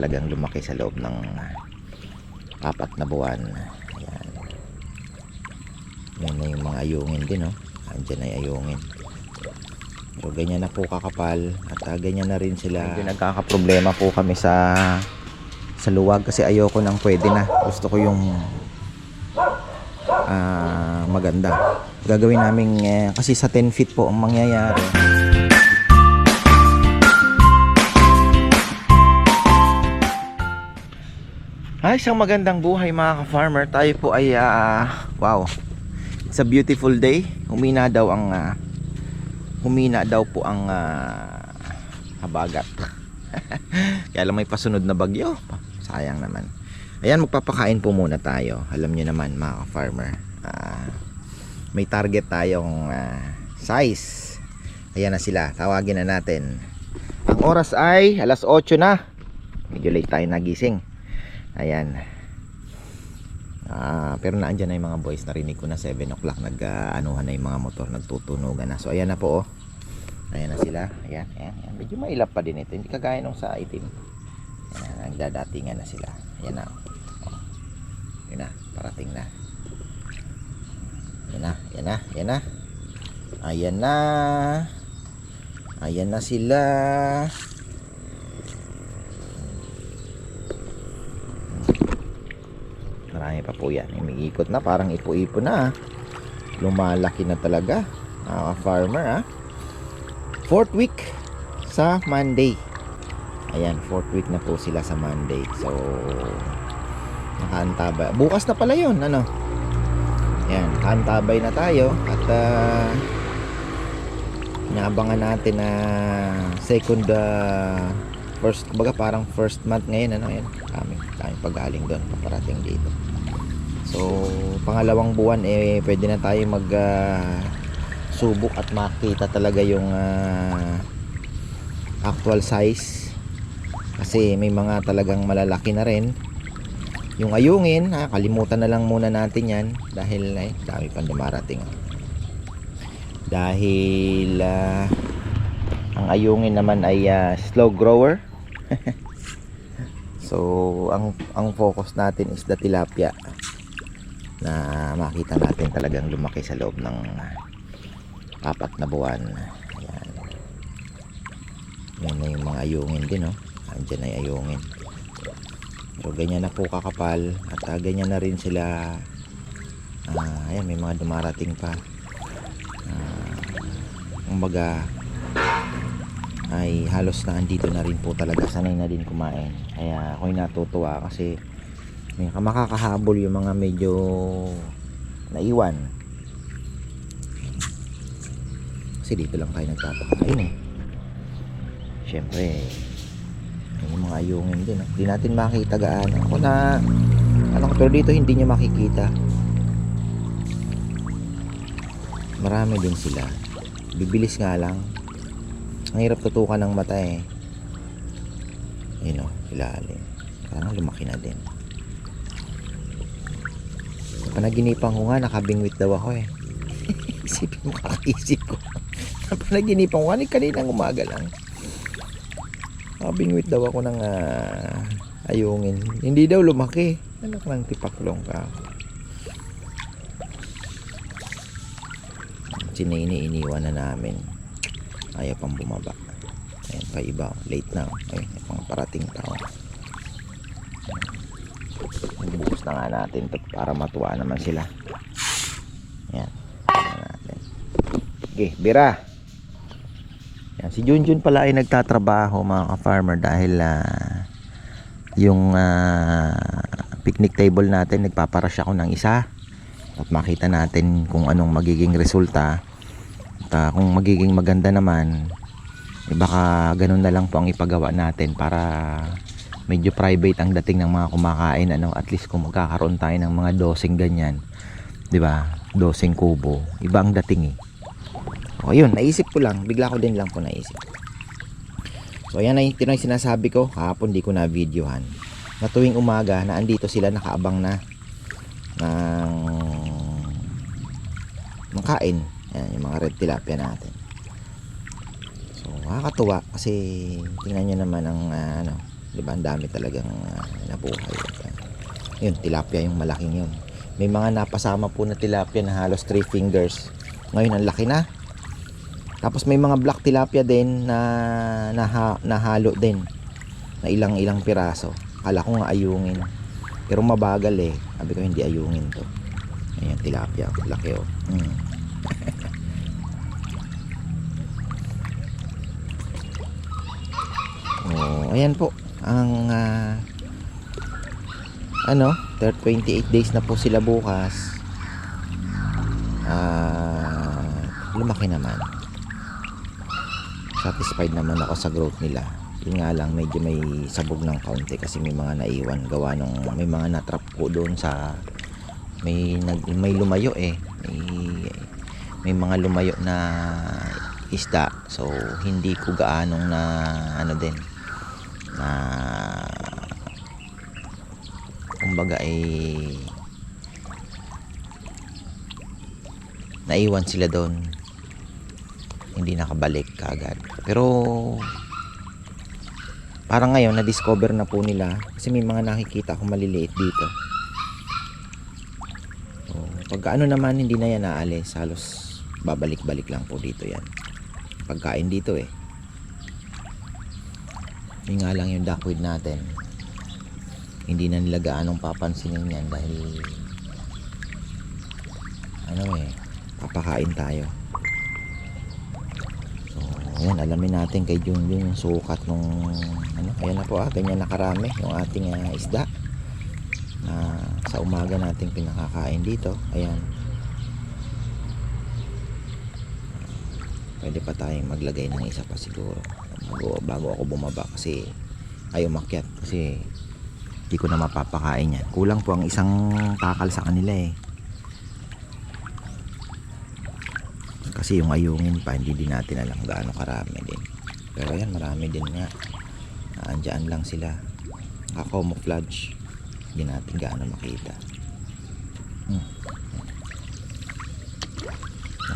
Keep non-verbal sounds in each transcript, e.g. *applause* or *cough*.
talagang lumaki sa loob ng apat na buwan. Ayan. Yan na yung mga ayungin din, no? Andyan ay ayungin. So, ganyan na po kakapal at ah, ganyan na rin sila. Medyo nagkakaproblema po kami sa sa luwag kasi ayoko nang pwede na. Gusto ko yung ah, maganda. Gagawin namin eh, kasi sa 10 feet po ang mangyayari. Ay, isang magandang buhay mga ka-farmer. Tayo po ay, ah, wow, it's a beautiful day. Humina daw ang, ah, humina daw po ang ah, habagat. *laughs* Kaya lang may pasunod na bagyo. Sayang naman. Ayan, magpapakain po muna tayo. Alam nyo naman mga ka-farmer. ah, may target tayong ah, size. Ayan na sila. Tawagin na natin. Ang oras ay alas 8 na. Medyo late tayo nagising. Ayan. Ah, pero naandyan na yung mga boys. Narinig ko na 7 o'clock. Nag-anuhan na yung mga motor. Nagtutunugan na. So, ayan na po. Oh. Ayan na sila. Ayan, ayan, ayan. Medyo mailap pa din ito. Hindi kagaya nung sa itim. Ayan, nagdadatingan na sila. Ayan na. Oh. Ayan na. Parating na. Ayan na. Ayan na. Ayan na. Ayan na. Ayan na sila. Marami pa po yan. Umiikot na. Parang ipo-ipo na. ah. Lumalaki na talaga. Mga farmer ha. Fourth week sa Monday. Ayan, fourth week na po sila sa Monday. So, nakaantabay. Bukas na pala yun. Ano? Ayan, nakaantabay na tayo. At, ah, inaabangan natin na second uh, first baga parang first month ngayon ano yan kami kami pagaling doon paparating dito so pangalawang buwan eh pwede na tayo mag ah, subok at makita talaga yung ah, actual size. Kasi may mga talagang malalaki na rin. Yung ayungin ha, kalimutan na lang muna natin yan dahil eh, dami pang dumarating. Dahil ah, ang ayungin naman ay ah, slow grower. *laughs* So ang ang focus natin is the tilapia na makita natin talagang lumaki sa loob ng ah, apat na buwan. Ayan. yan na yung mga ayungin din no? andyan ay ayungin. So ganyan na po kakapal. At ah, ganyan na rin sila. Ah, ayan may mga dumarating pa. Kumbaga ay halos na andito na rin po talaga. Sanay na din kumain. Kaya ako'y natutuwa kasi may makakahabol yung mga medyo naiwan. Kasi dito lang tayo nagpapakain eh. Syempre yung mga ayungin din. Hindi natin makita gaano. Ako na ano pero dito hindi nyo makikita. Marami din sila. Bibilis nga lang. Ang hirap tutukan ng mata eh. Yun o ilalim. Parang lumaki na din panaginipan ko nga nakabingwit daw ako eh. *laughs* Isipin mo kakaisip ko. *laughs* Panaginipan ko nga ni kaninang umaga lang. Nakabingwit daw ako ng ah, ayungin. Hindi daw lumaki. Anak ng tipaklong ka. Sinini iniwan na namin. Ayaw pang bumaba. Ayun pa iba late na. Ay mga parating tao bubuhos na nga natin to para matuwa naman sila. Yan. Natin. Okay bira. Yan, si Junjun pala ay nagtatrabaho mga ka-farmer dahil ah, yung ah, picnic table natin nagpaparasya ko ng isa. At makita natin kung anong magiging resulta. At ah, kung magiging maganda naman eh, baka ganun na lang po ang ipagawa natin para medyo private ang dating ng mga kumakain ano at least kung magkakaroon tayo ng mga dosing ganyan 'di ba? Dosing kubo. Iba ang dating eh. O yun naisip ko lang. Bigla ko din lang po naisip. So ayan yung yung sinasabi ko. Kahapon di ko na videohan na tuwing umaga na andito sila nakaabang na ng ng kain. Yan, yung mga red tilapia natin. So nakakatuwa kasi tingnan nyo naman ang ah, ano Di ba? Ang dami talagang ah, nabuhay. Yan. Yun, tilapia yung malaking yun. May mga napasama po na tilapia na halos 3 fingers. Ngayon, ang laki na. Tapos may mga black tilapia din na naha, nahalo din. Na ilang-ilang piraso. Kala ko nga ayungin. Pero mabagal eh. Sabi ko hindi ayungin to. Ayan, tilapia. Laki oh. Mm. *laughs* ayan po. Ang ah, ano, 28 days na po sila bukas. Ah, lumaki naman. Satisfied naman ako sa growth nila. Yun nga lang, medyo may sabog ng kaunti kasi may mga naiwan gawa nung may mga natrap po doon sa may nag may lumayo eh. May, may mga lumayo na isda. So hindi ko gaanong na ano din na kumbaga eh naiwan sila doon. Hindi nakabalik kaagad. Pero parang ngayon na discover na po nila kasi may mga nakikita akong maliliit dito. So, pag ano naman hindi na yan naalis halos babalik-balik lang po dito yan. Pagkain dito eh yun nga lang yung duckweed natin. Hindi na nila gaanong papansinin yan dahil ano eh papakain tayo. So ayan alamin natin kay Junjun yung sukat nung ano ayan na po ah ganyan nakarami yung ating ah, isda na sa umaga nating pinakakain dito. Ayan. Pwede pa tayong maglagay ng isa pa siguro bago, bago ako bumaba kasi ayaw makyat kasi hindi ko na mapapakain yan. Kulang po ang isang takal sa kanila eh. Kasi yung ayungin pa hindi din natin alam gaano karami din. Pero yan marami din nga. Andyan lang sila. Naka-camouflage hindi natin gaano makita. Hmm.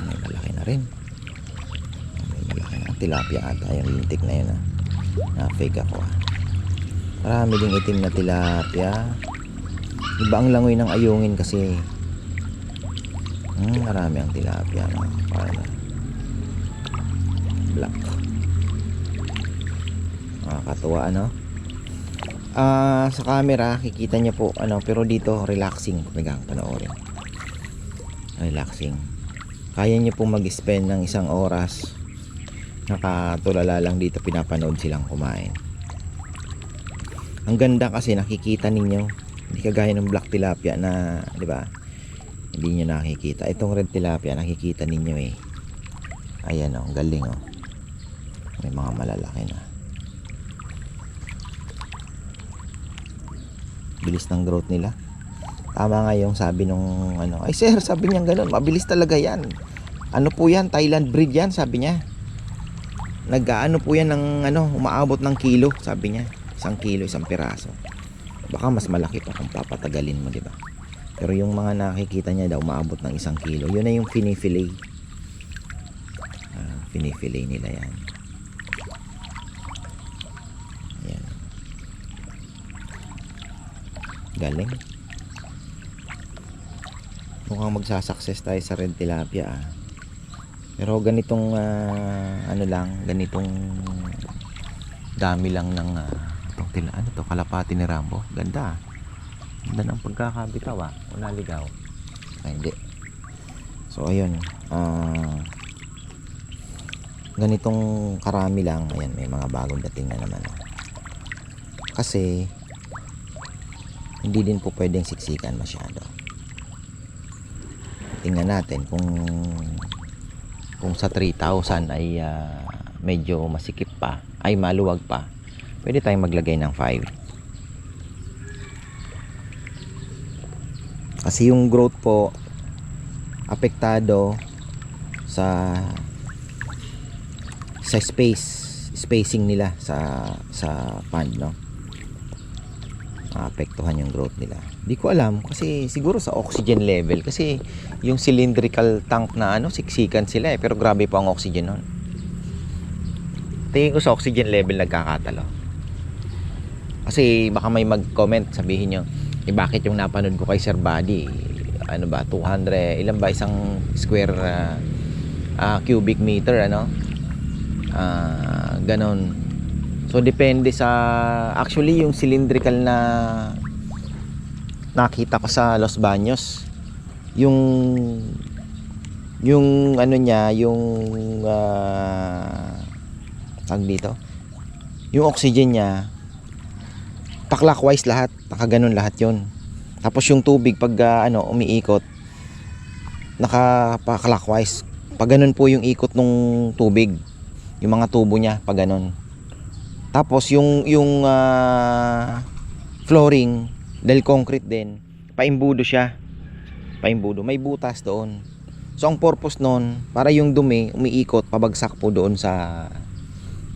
May malaki na rin tilapia ata yung lintik na yun ah. na fake ako ah. Marami ding itim na tilapia. Iba ang langoy ng ayungin kasi. Hmm, marami ang tilapia no? para black. Nakakatuwa ano? Ah sa camera kikita niya po ano pero dito relaxing. Kumbaga panoorin. Relaxing. Kaya niyo po mag-spend ng isang oras nakatulala lang dito pinapanood silang kumain. Ang ganda kasi nakikita ninyo. Hindi kagaya ng black tilapia na di ba? Hindi nyo nakikita. Itong red tilapia nakikita ninyo eh. Ayan oh galing oh. May mga malalaki na. Bilis ng growth nila. Tama nga yung sabi nung ano ay sir sabi niya ganun mabilis talaga yan. Ano po yan? Thailand breed yan sabi niya nag-ano po yan ng ano umaabot ng kilo sabi niya. Isang kilo isang piraso. Baka mas malaki pa kung papatagalin mo di ba? Pero yung mga nakikita niya daw umaabot ng isang kilo. Yun na yung finifilet uh, finifilet nila yan. Yan galing. Mukhang magsasucess tayo sa red tilapia ah pero ganitong ah, ano lang, ganitong dami lang ng uh, itong tila, ano to, kalapati ni Rambo. Ganda. ah. Ganda ng pagkakabitaw ah. Una ligaw. Ay, hindi. So ayun, ah ganitong karami lang, ayan, may mga bagong dating na naman. Kasi hindi din po pwedeng siksikan masyado. Tingnan natin kung kung sa 3,000 ay ah, medyo masikip pa, ay maluwag pa, pwede tayong maglagay ng 5. Kasi yung growth po, apektado sa sa space, spacing nila sa sa pond, no? Maapektuhan yung growth nila. Di ko alam kasi siguro sa oxygen level kasi yung cylindrical tank na ano, siksikan sila eh. Pero grabe pa ang oxygen nun. Tingin ko sa oxygen level nagkakatalo. Kasi baka may mag-comment, sabihin nyo, eh bakit yung napanood ko kay Sir Buddy, ano ba, 200, ilan ba isang square ah, ah, cubic meter, ano? Ah, ganon. So, depende sa, actually, yung cylindrical na nakita ko sa Los Baños, yung, yung ano niya, yung, ah, tag dito, yung oxygen niya, pa-clockwise lahat, nakaganon lahat yon tapos yung tubig pag ah, ano umiikot naka pa-clockwise pag ganun po yung ikot ng tubig yung mga tubo niya pag ganun. Tapos yung yung ah, flooring dahil concrete din. Paimbudo siya. Paimbudo. May butas doon. So ang purpose noon para yung dumi umiikot pabagsak po doon sa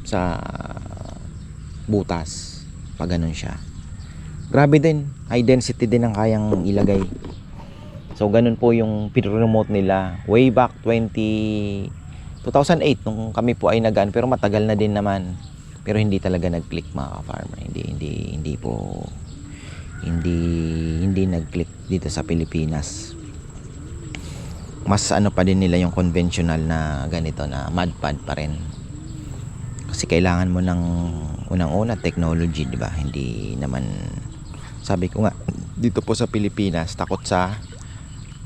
sa butas. Pag ganun siya. Grabe din. High density din ang kayang ilagay. So ganun po yung pinremote nila. Way back 20 2008 nung kami po ay nagaan. Pero matagal na din naman. Pero hindi talaga nag-click mga ka-farmer. Hindi hindi hindi po hindi hindi nag-click dito sa Pilipinas. Mas ano pa din nila yung conventional na ganito na mud pad pa rin. Kasi kailangan mo ng unang-una technology di ba? Hindi naman sabi ko nga dito po sa Pilipinas takot sa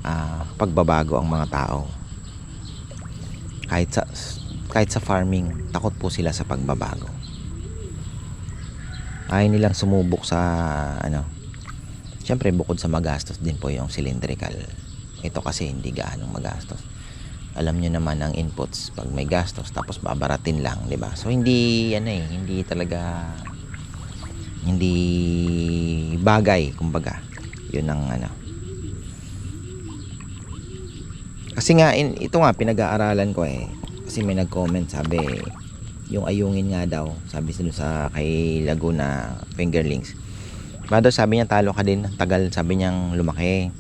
ah, pagbabago ang mga tao. Kahit sa kahit sa farming takot po sila sa pagbabago. Ayaw nilang sumubok sa ano syempre bukod sa magastos din po yung cylindrical. Ito kasi hindi gaanong magastos. Alam nyo naman ang inputs pag may gastos tapos babaratin lang di ba? So hindi ano eh hindi talaga hindi bagay kumbaga. Yun ang ano. Kasi nga in, ito nga pinag-aaralan ko eh. Kasi may nag-comment sabi yung ayungin nga daw sabi sila sa kay Laguna Fingerlings daw sabi niya talo ka din. Tagal sabi niyang lumaki.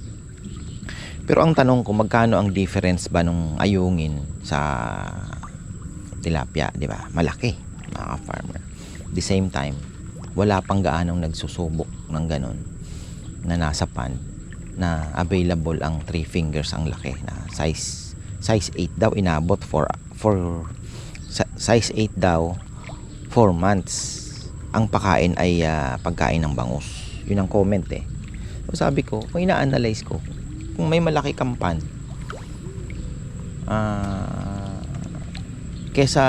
Pero ang tanong ko magkano ang difference ba nung ayungin sa tilapia di ba? Malaki mga farmer. The same time wala pang gaanong nagsusubok ng ganun na nasa pan na available ang 3 fingers ang laki na size size 8 daw inabot for for size 8 daw 4 months. Ang pakain ay ah, pagkain ng bangus yun ang comment eh so sabi ko kung ina-analyze ko kung may malaki kang pan ah kesa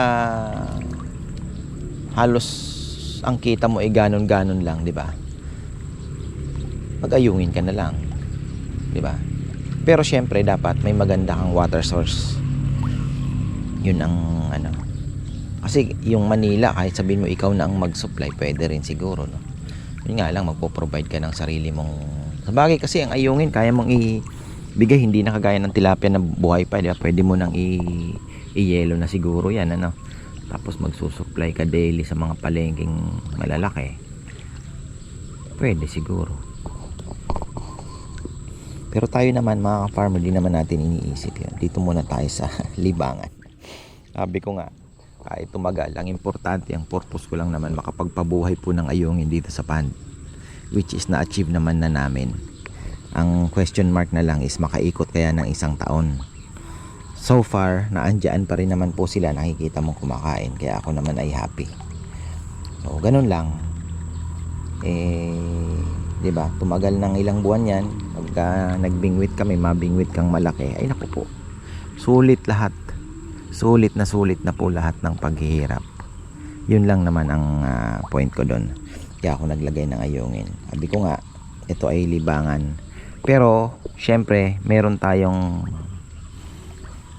halos ang kita mo ay ganon-ganon lang, di ba? Mag-ayungin ka na lang. Di ba? Pero syempre dapat may maganda kang water source. Yun ang ano. Kasi yung Manila, kahit sabihin mo ikaw na ang mag-supply, pwede rin siguro, no? Yun nga lang, magpo-provide ka ng sarili mong... Sabagay kasi ang ayungin, kaya mong ibigay, hindi na kagaya ng tilapia na buhay pa, di? Pwede mo nang i i-yellow na siguro yan, ano? Tapos magsusupply ka daily sa mga palengking malalaki. Pwede siguro. Pero tayo naman mga farmer di naman natin iniisip yan. Dito muna tayo sa *laughs* libangan. Sabi ko nga, kahit tumagal, ang importante, ang purpose ko lang naman makapagpabuhay po ng ayungin dito sa pond. Which is na-achieve naman na namin. Ang question mark na lang is makaikot kaya ng isang taon so far naandyan pa rin naman po sila nakikita mong kumakain kaya ako naman ay happy so ganun lang eh di ba tumagal ng ilang buwan yan pagka nagbingwit kami mabingwit kang malaki ay naku po sulit lahat sulit na sulit na po lahat ng paghihirap. Yun lang naman ang ah, point ko doon kaya ako naglagay ng ayungin. Sabi ko nga ito ay libangan. Pero syempre meron tayong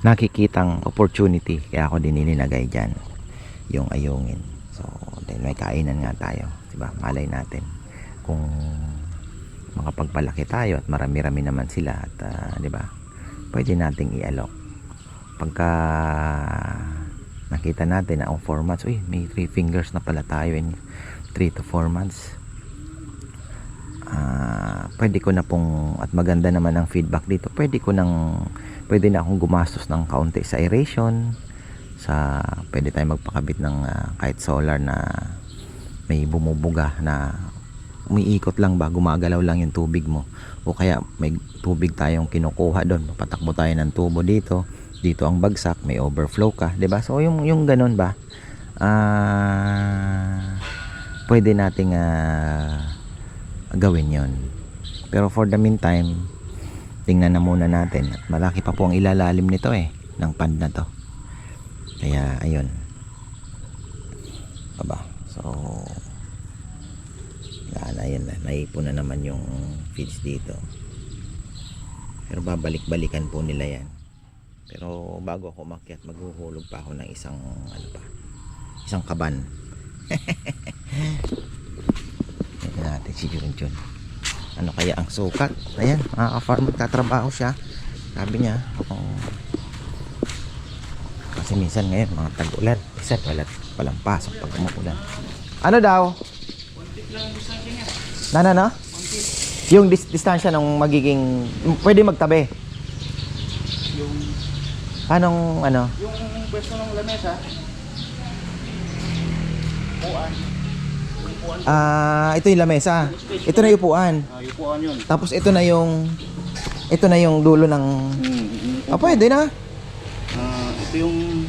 nakikitang opportunity. Kaya ako din ininagay dyan yung ayungin. So dahil may kainan nga tayo diba malay natin kung makapagpalaki tayo at marami-rami naman sila at ah, di ba? Pwede nating i-alok pagka nakita natin na ang 4 months uy may 3 fingers na pala tayo in 3 to 4 months ah pwede ko na pong at maganda naman ang feedback dito pwede ko nang pwede na akong gumastos ng kaunti sa aeration sa pwede tayo magpakabit ng ah, kahit solar na may bumubuga na umiikot lang ba, gumagalaw lang yung tubig mo. O kaya may tubig tayong kinukuha doon, patakbo tayo ng tubo dito, dito ang bagsak, may overflow ka, 'di ba? So yung yung ganun ba? Ah, pwede nating ah, gawin 'yon. Pero for the meantime, tingnan na muna natin at malaki pa po ang ilalalim nito eh ng pond na to. Kaya ayun. Aba. So yan na. Naipon na naman yung feeds dito. Pero babalik-balikan po nila yan. Pero bago ako umakyat, maghuhulog pa ako ng isang ano pa, isang kaban. *laughs* Tignan natin si Junjun. Ano kaya ang sukat? Ayan, mga ka-farm, magtatrabaho siya. Sabi niya, oh, kasi minsan ngayon, mga tag-ulan. Minsan, wala, walang pasok pag umuulan. Ano daw? Na, na, na? Yung dis- distansya ng magiging, pwede magtabi. Yung, Anong, ano? yung pwesto ng lamesa, upuan. Yung upuan, Ah, ito yung lamesa. Ito na yung upuan. ah, yung upuan yun. Tapos ito na yung, ito na yung dulo ng, Hmm, ah, pwede na. Ah, ito yung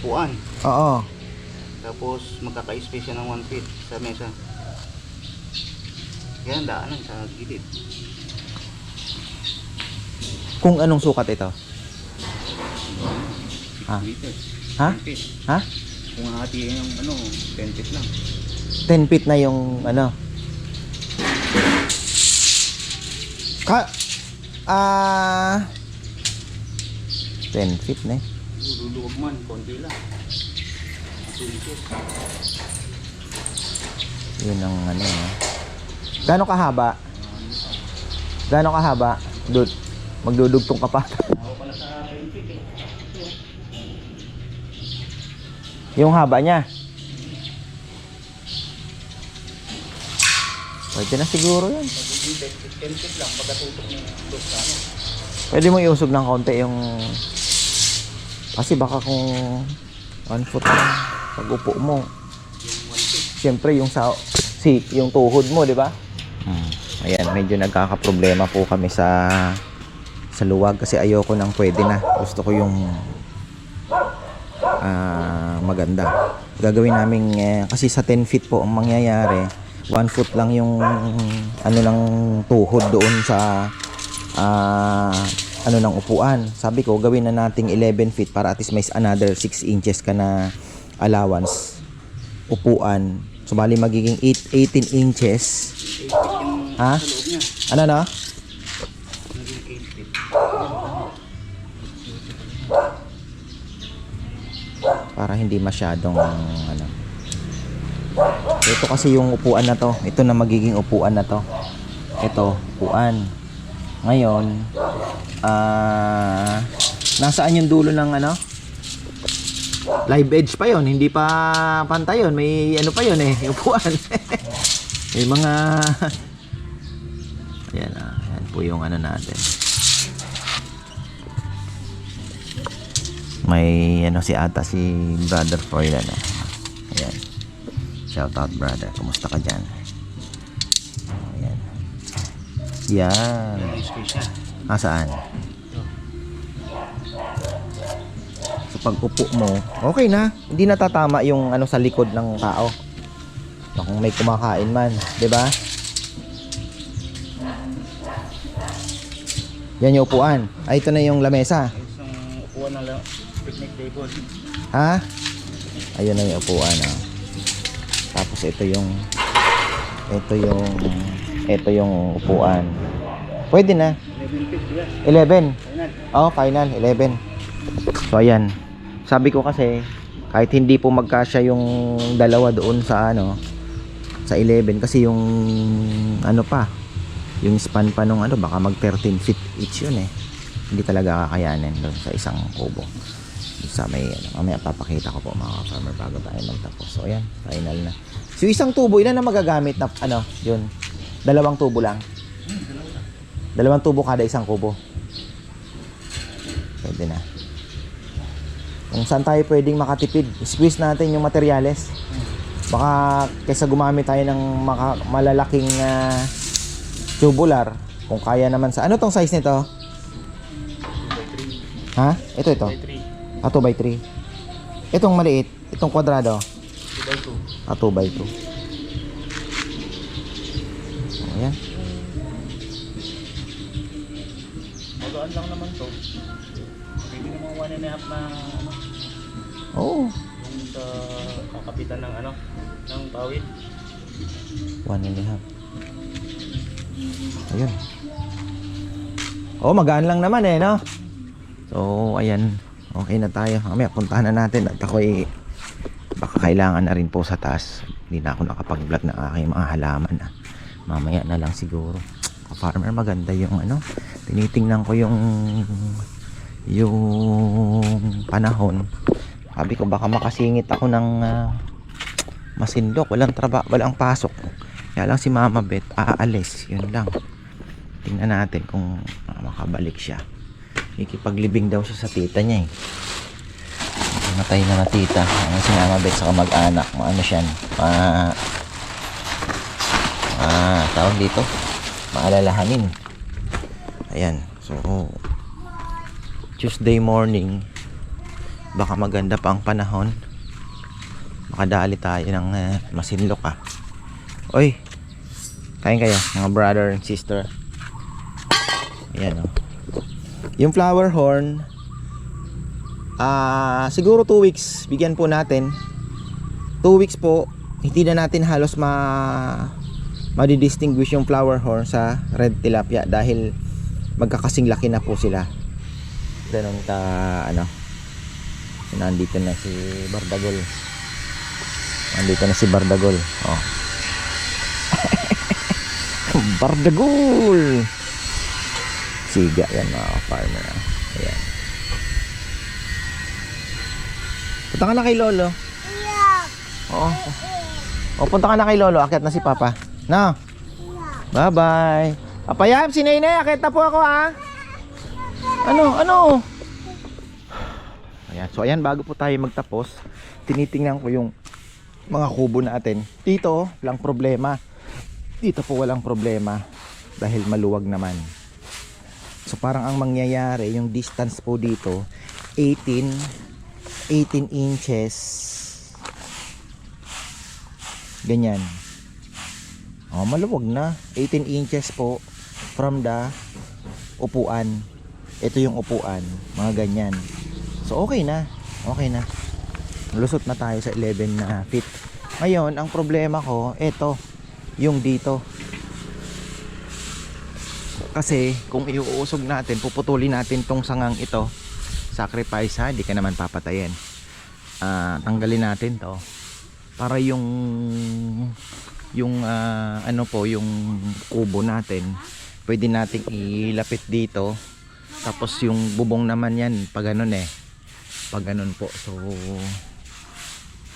upuan. Oo. Tapos magkaka-space siya ng 1 feet sa mesa. Yan, daanan sa gilid. Kung anong sukat ito. Ah. Ha? 10 feet. Ha? Kung hatiin yung ano, 10 feet lang. 10 feet na yung ano. Ka ah 10 feet na eh. Luluwag man, konti lang. 2 feet. Yun ang ano. No? Gaano kahaba? Gaano kahaba? Dud. Magdudugtong ka pa. Ako pala sa 10 feet eh. Yung haba niya. Pwede na siguro yun. Magiging 10 feet, 10 feet lang pagkatutok ng dos sa. Pwede mo iusog ng konti yung... Kasi baka kung one foot lang pag upo mo. Yung 1 feet. Siyempre yung sa si yung tuhod mo, di ba? Hmm. Ayan, medyo nagkakaproblema po kami sa sa luwag kasi ayoko nang pwede na. Gusto ko yung ah, maganda. Gagawin namin eh, kasi sa 10 feet po ang mangyayari. 1 foot lang yung ano lang tuhod doon sa ah, ano ng upuan. Sabi ko, gawin na nating 11 feet para at least may another 6 inches ka na allowance upuan. So, bali magiging 8, 18 inches. 8 feet yung Ha? Ano na? Para hindi masyadong ano. Ito kasi yung upuan na to. Ito na magiging upuan na to. Ito, upuan. Ngayon, ah nasaan yung dulo ng ano? Live edge pa yon, hindi pa pantay yun. May ano pa yon eh, *laughs* upuan. May mga *laughs* Ayan ah, ayan po yung ano natin. May ano si ata si brother Froylan eh. Ayan. Shout out brother. Kumusta ka dyan? Ayan. Yan. Ah, saan? So pag upo mo, okay na. Hindi natatama yung ano sa likod ng tao. Na Kung may kumakain man, 'di ba? Yan yung upuan. Ay, ito na yung lamesa. Isang upuan na lang, picnic table. Ha? Ayun na yung upuan. Oh. Tapos ito yung ito yung ito yung upuan. Pwede na. 11 feet, yes. 11. Final. Oh, final 11. So ayan. Sabi ko kasi kahit hindi po magkasya yung dalawa doon sa ano sa 11 kasi yung ano pa yung span pa nung ano baka mag 13 feet each yun eh. Hindi talaga kakayanin doon sa isang kubo. Sa may ano, mamaya papakita ko po mga farmer bago tayo magtapos. So ayan, final na. So isang tubo, ilan na magagamit na ano, yun. Dalawang tubo lang. Dalawang tubo kada isang kubo. Pwede na. Kung saan tayo pwedeng makatipid, squeeze natin yung materyales. Baka kaysa gumamit tayo ng maka, malalaking ah, tubular, kung kaya naman sa... Ano tong size nito? 2 by 3. Ha? Ito, ito. 2 by 3. Ah, 2 by 3. Itong maliit, itong kwadrado. 2 by 2. Ah, 2 by 2. Ayan. Magaan lang naman to. Pwede naman 1 and a half na ano, Oo. yung sa kakapitan ng ano, ng pawid. One and a half. Ayun. Oh, magaan lang naman eh, no? So, ayan. Okay na tayo. Mamaya, puntahan na natin. At ako eh, baka kailangan na rin po sa taas. Hindi na ako nakapag-vlog ng aking mga halaman. Ah. Mamaya na lang siguro. Farmer, maganda yung ano. Tinitingnan ko yung yung panahon. Sabi ko, baka makasingit ako ng ah, masindok, walang trabaho, walang pasok. Kaya lang si Mama Beth aalis, yun lang. Tingnan natin kung ah, makabalik siya. Ikipaglibing daw siya sa tita niya eh. Matay na na tita. Ang si Mama Beth sa kamag-anak. Ano siya? Ma... Ah, tawag dito. Maalalahanin. Ayan. So, Tuesday morning. Baka maganda pa ang panahon makadali tayo ng uh, masinlok ah. Oy, kain kayo mga brother and sister. Ayan oh. Yung flower horn, ah siguro 2 weeks, bigyan po natin. 2 weeks po, hindi na natin halos ma madidistinguish yung flower horn sa red tilapia dahil magkakasing laki na po sila. Ganun ta ano. Nandito na si Bardagol. Andito na si Bardagol. Oh. *laughs* Bardagol! Siga yan mga farmer. Ah. Ayan. Punta ka na kay Lolo. Oo. O, punta ka na kay Lolo. Akit na si Papa. Na. Bye-bye. Papayam, si Nene. Akit na po ako ha. Ano? Ano? Ayan. So, ayan. Bago po tayo magtapos, tinitingnan ko yung mga kubo natin. Dito, lang problema. Dito po walang problema dahil maluwag naman. So parang ang mangyayari, yung distance po dito 18 18 inches. Ganyan. Oh, maluwag na. 18 inches po from the upuan. Ito yung upuan, mga ganyan. So okay na. Okay na lusot na tayo sa 11 na feet ngayon ang problema ko eto yung dito kasi kung iuusog natin puputulin natin tong sangang ito. Sacrifice ha? Hindi ka naman papatayin. Ah, tanggalin natin to. Para yung yung ah, ano po yung kubo natin pwede nating ilapit dito. Tapos yung bubong naman yan pag ganun eh. Pag ganun po. So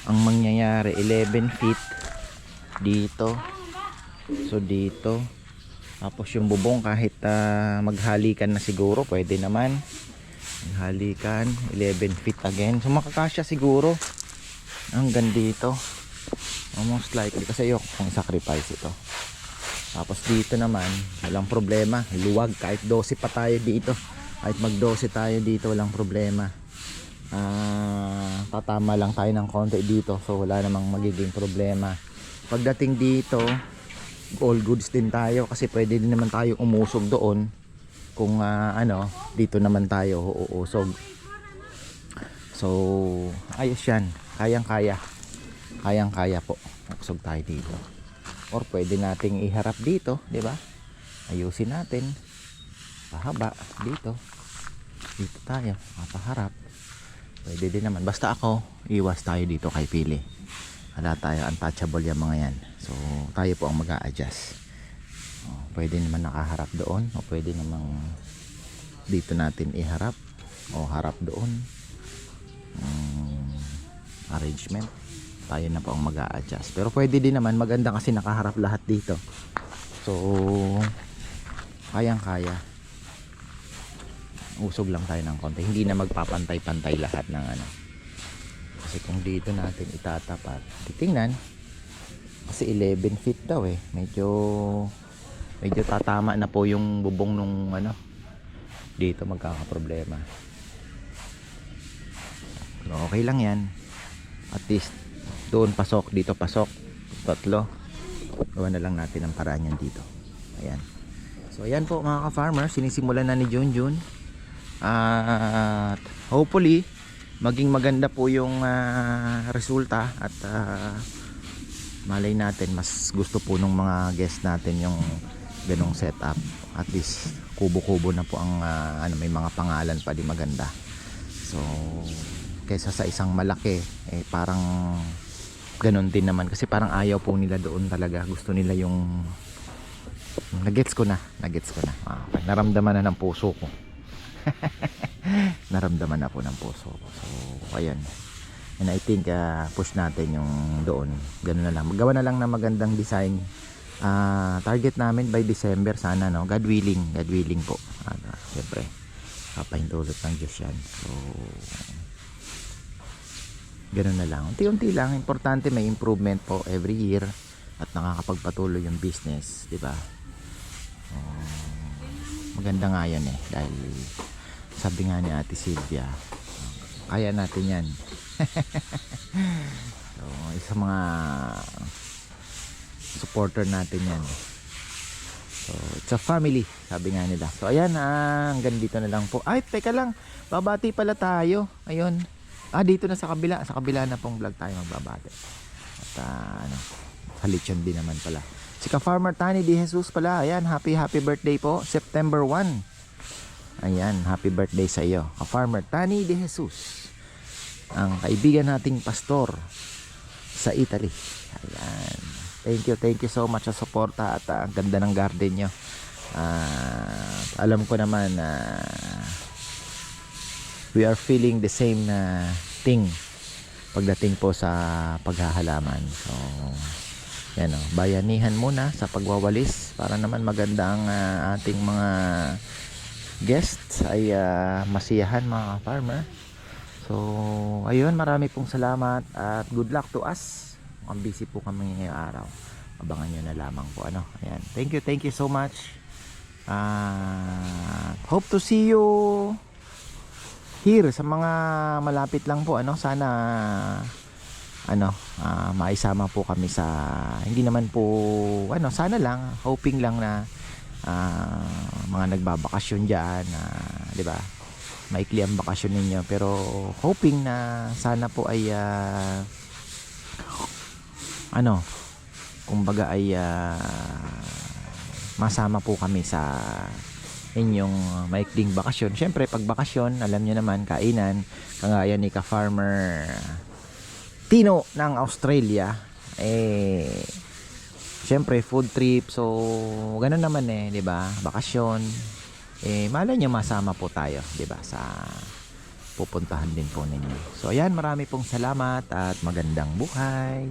ang mangyayari 11 feet dito. So dito tapos yung bubong kahit ah, maghalikan na siguro pwede naman. Maghalikan 11 feet again. So makakasya siguro. Hanggang dito. Almost likely kasi ayoko kung sacrifice ito. Tapos dito naman walang problema. Luwag kahit 12 pa tayo dito. Kahit mag 12 tayo dito walang problema. Ah tatama lang tayo ng konti dito. So wala namang magiging problema. Pagdating dito all goods din tayo kasi pwede din naman tayo umusog doon. Kung ah, ano dito naman tayo uusog. So ayos yan. Kayang kaya kayang kaya po. Usog tayo dito. Or pwede nating iharap dito di ba? Ayusin natin. Pahaba dito. Dito tayo. Mapaharap Pwede din naman. Basta ako, iwas tayo dito kay Pili. Wala tayo untouchable yung mga yan. So, tayo po ang mag adjust Oh, pwede naman nakaharap doon o pwede namang dito natin iharap o harap doon. Um, arrangement. Tayo na po ang mag adjust Pero pwede din naman. Maganda kasi nakaharap lahat dito. So, kayang-kaya usog lang tayo ng konti hindi na magpapantay-pantay lahat ng ano kasi kung dito natin itatapat titingnan Kasi 11 feet daw eh. Medyo medyo tatama na po yung bubong nung ano dito magkakaproblema. Pero okay lang yan. At least doon pasok, dito pasok. Tatlo. Gawa na lang natin ang paraan yan dito. Ayan. So ayan po mga ka-farmer, sinisimulan na ni Junjun. At hopefully maging maganda po yung ah, resulta at ah, malay natin mas gusto po ng mga guest natin yung ganong setup. At least kubo-kubo na po ang ah, ano may mga pangalan pa di maganda. So kaysa sa isang malaki eh parang ganon din naman. Kasi parang ayaw po nila doon talaga. Gusto nila yung nagets ko na nagets ko na. Ah, naramdaman na ng puso ko *laughs* *laughs* naramdaman na po ng puso so ayan and I think ah, push natin yung doon. Ganun na lang. Gawa na lang na magandang design. Ah, target namin by December sana no? God willing. God willing po. At uh, syempre kapahintulot ng Diyos yan. So ganun na lang. Unti-unti lang. Importante may improvement po every year. At nakakapagpatuloy yung business di ba? Oh, maganda nga yan eh. Dahil sabi nga ni Ate Sylvia. Kaya natin yan. *laughs* So isa mga supporter natin yan. So it's a family sabi nga nila. So ayan ah, hanggang dito na lang po. Ay teka lang. Babati pala tayo. Ayun. Ah dito na sa kabila. Sa kabila na pong vlog tayo magbabati. At ah, ano sa lechon din naman pala. Si ka farmer Tani Di Jesus pala. Ayan happy happy birthday po. September 1 ayan happy birthday sa iyo. Ka farmer Tani Di Jesus. Ang kaibigan nating pastor sa Italy. Ayan. Thank you, thank you so much sa suporta at ah, ang ganda ng garden nyo. Ah, alam ko naman na we are feeling the same na thing pagdating po sa paghahalaman. So, yan o, bayanihan muna sa pagwawalis para naman maganda ang ah, ating mga guests ay ah, masiyahan mga farmer. So, ayun, marami pong salamat at good luck to us. Mukhang busy po kami ngayong araw. Abangan nyo na lamang po. Ano? Ayan. Thank you, thank you so much. Ah, hope to see you here sa mga malapit lang po. Ano? Sana ano, ah, maisama po kami sa hindi naman po ano, sana lang, hoping lang na ah, mga nagbabakasyon diyan, 'di ba? maikli ang bakasyon ninyo. Pero hoping na sana po ay ah, ano kumbaga ay ah, masama po kami sa inyong maikling bakasyon. Syempre pag bakasyon alam nyo naman kainan. Kagaya ni ka farmer Tino ng Australia eh syempre food trip. So ganun naman eh di ba? Bakasyon. Eh malay nyo masama po tayo di ba? Sa pupuntahan din po ninyo. So ayan marami pong salamat at magandang buhay